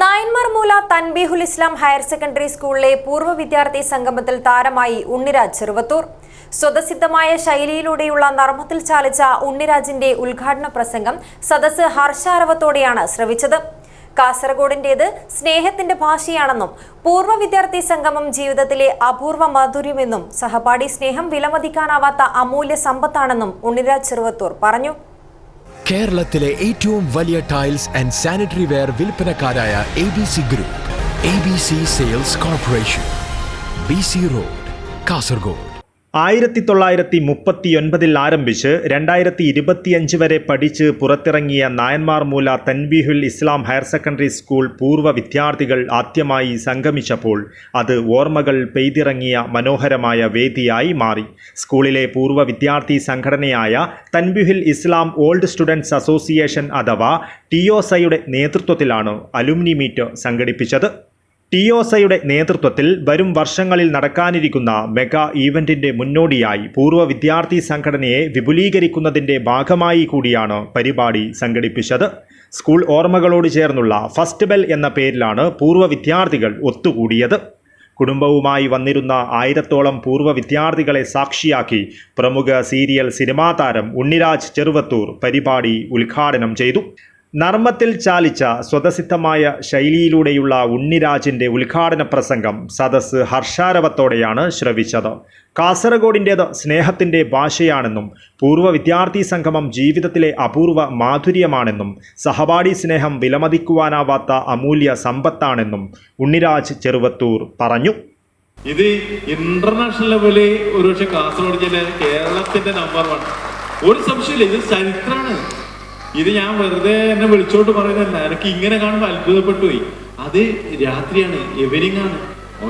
നായന്മാർ മൂല Tanbeehul Islam higher secondary സ്കൂളിലെ പൂർവ വിദ്യാർത്ഥി സംഗമത്തിൽ താരമായി ഉണ്ണിരാജ് ചെറുവത്തൂർ. സ്വതസിദ്ധമായ ശൈലിയിലൂടെയുള്ള നർമ്മത്തിൽ ചാലിച്ച ഉണ്ണിരാജിന്റെ ഉദ്ഘാടന പ്രസംഗം സദസ് ഹർഷാരവത്തോടെയാണ് ശ്രവിച്ചത്. കാസർഗോഡിന്റേത് സ്നേഹത്തിന്റെ ഭാഷയാണെന്നും പൂർവ വിദ്യാർത്ഥി സംഗമം ജീവിതത്തിലെ അപൂർവ മാധുര്യമെന്നും സഹപാഠി സ്നേഹം വിലമതിക്കാനാവാത്ത അമൂല്യ സമ്പത്താണെന്നും ഉണ്ണിരാജ് ചെറുവത്തൂർ പറഞ്ഞു. കേരളത്തിലെ ഏറ്റവും വലിയ tiles and sanitary ware വിൽപ്പനക്കാരായ A B C group A B C sales corporation B C road Kasaragod. ആയിരത്തി തൊള്ളായിരത്തി മുപ്പത്തിയൊൻപതിൽ ആരംഭിച്ച് രണ്ടായിരത്തി ഇരുപത്തിയഞ്ച് വരെ പഠിച്ച് പുറത്തിറങ്ങിയ Nayanmar Moola Tanbeehul Islam higher secondary school പൂർവ വിദ്യാർത്ഥികൾ ആദ്യമായി സംഗമിച്ചപ്പോൾ അത് ഓർമ്മകൾ പെയ്തിറങ്ങിയ മനോഹരമായ വേദിയായി മാറി. സ്കൂളിലെ പൂർവ വിദ്യാർത്ഥി സംഘടനയായ Tanbeehul Islam old students association അഥവാ ടി നേതൃത്വത്തിലാണ് അലുമിനി മീറ്റ് സംഘടിപ്പിച്ചത്. ടിഒസയുടെ നേതൃത്വത്തിൽ വരും വർഷങ്ങളിൽ നടക്കാനിരിക്കുന്ന മെഗാ ഈവന്റിന്റെ മുന്നോടിയായി പൂർവ വിദ്യാർത്ഥി സംഘടനയെ വിപുലീകരിക്കുന്നതിന്റെ ഭാഗമായി കൂടിയാണ് പരിപാടി സംഘടിപ്പിച്ചത്. സ്കൂൾ ഓർമ്മകളോട് ചേർന്നുള്ള ഫസ്റ്റ് ബെൽ എന്ന പേരിലാണ് പൂർവ വിദ്യാർത്ഥികൾ ഒത്തുകൂടിയത്. കുടുംബവുമായി വന്നിരുന്ന ആയിരത്തോളം പൂർവ വിദ്യാർത്ഥികളെ സാക്ഷിയാക്കി പ്രമുഖ സീരിയൽ സിനിമാ താരം ഉണ്ണിരാജ് ചെറുവത്തൂർ പരിപാടി ഉദ്ഘാടനം ചെയ്തു. നർമ്മത്തിൽ ചാലിച്ച സ്വതസിദ്ധമായ ശൈലിയിലൂടെയുള്ള ഉണ്ണിരാജിന്റെ ഉദ്ഘാടന പ്രസംഗം സദസ്സ് ഹർഷാരവത്തോടെയാണ് ശ്രവിച്ചത്. കാസർഗോഡിന്റേത് സ്നേഹത്തിന്റെ ഭാഷയാണെന്നും പൂർവ വിദ്യാർത്ഥി സംഗമം ജീവിതത്തിലെ അപൂർവ മാധുര്യമാണെന്നും സഹപാഠി സ്നേഹം വിലമതിക്കുവാനാവാത്ത അമൂല്യ സമ്പത്താണെന്നും ഉണ്ണിരാജ് ചെറുവത്തൂർ പറഞ്ഞു. ഇത് ഇന്റർനാഷണൽ ലെവലിൽ ഒരുപക്ഷെ കാസർഗോഡ് ജില്ല കേരളത്തിന്റെ നമ്പർ വൺ ഒരു സംശയമില്ല ഇത് ചരിത്രമാണ് ഇത് ഞാൻ വെറുതെ എന്നെ വിളിച്ചോട്ട് പറയുന്നതല്ല. എനിക്ക് ഇങ്ങനെ കാണുമ്പോൾ അത്ഭുതപ്പെട്ടു പോയി അത് രാത്രിയാണ്. എവരിങ് ആണ്.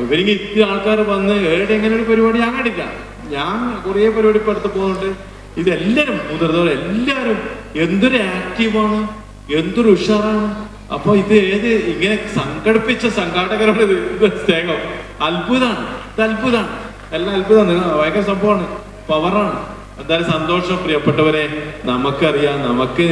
എവരിങ് ഇത്ര ആൾക്കാർ വന്ന് ഏടെ എങ്ങനെ ഒരു പരിപാടി ഞാൻ കണ്ടില്ല ഞാൻ കുറേ പരിപാടി ഇപ്പൊ അടുത്ത് പോകുന്നുണ്ട് ഇതെല്ലാരും മുതിർന്നവർ എല്ലാവരും എന്തൊരു ആക്റ്റീവാണ് എന്തൊരു ഉഷാറാണ്. അപ്പൊ ഇത് ഏത് ഇങ്ങനെ സംഘടിപ്പിച്ച സംഘാടകരുടെ ഇത് സ്നേഹം. അത്ഭുതമാണ്. ഇത് അത്ഭുതമാണ്. എല്ലാം അത്ഭുതമാണ്. ഭയങ്കര സംഭവമാണ്. പവറാണ് എന്തായാലും സന്തോഷം പ്രിയപ്പെട്ടവരെ. നമുക്കറിയാം നമുക്ക്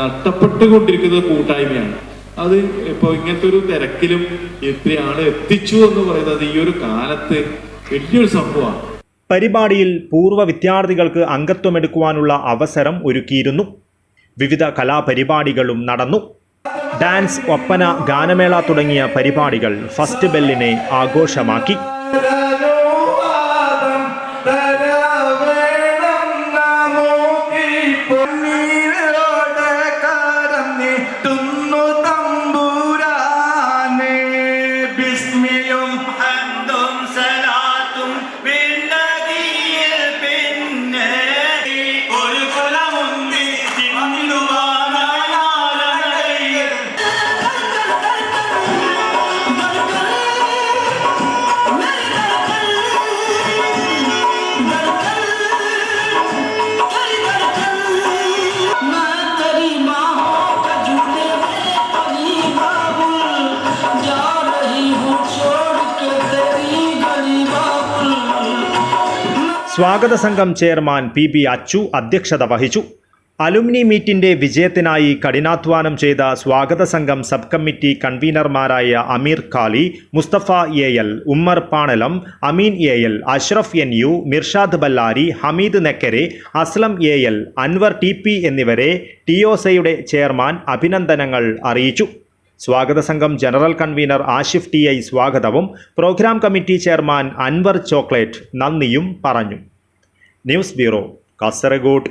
നഷ്ടപ്പെട്ടുകൊണ്ടിരിക്കുന്നത് കൂട്ടായ്മയാണ്. അത് ഇപ്പൊ ഇങ്ങനത്തെ ഒരു തിരക്കിലും ഇത്രയാണ് എത്തിച്ചു എന്ന് പറയുന്നത് ഈ ഒരു കാലത്ത് വലിയൊരു സംഭവമാണ്. പരിപാടിയിൽ പൂർവ വിദ്യാർത്ഥികൾക്ക് അംഗത്വമെടുക്കുവാനുള്ള അവസരം ഒരുക്കിയിരുന്നു. വിവിധ കലാപരിപാടികളും നടന്നു. ഡാൻസ് ഒപ്പന ഗാനമേള തുടങ്ങിയ പരിപാടികൾ ഫസ്റ്റ് ബെല്ലിനെ ആഘോഷമാക്കി. സ്വാഗത സംഘം ചെയർമാൻ പി ബി അച്ചു അധ്യക്ഷത വഹിച്ചു. അലുമിനി മീറ്റിന്റെ വിജയത്തിനായി കഠിനാധ്വാനം ചെയ്ത സ്വാഗത സംഘം sub committee കൺവീനർമാരായ Ameer Khali Musthafa A L Ummer Panalam Ameen A L Ashraf N U Mirshad Ballari Hameed Nekkare Aslam A L Anwar T P എന്നിവരെ ടിഒസയുടെ ചെയർമാൻ അഭിനന്ദനങ്ങൾ അറിയിച്ചു. സ്വാഗത സംഘം general convenor Ashif T I സ്വാഗതവും programme committee chairman Anwar chocolate നന്ദിയും പറഞ്ഞു. News bureau Kasaragod.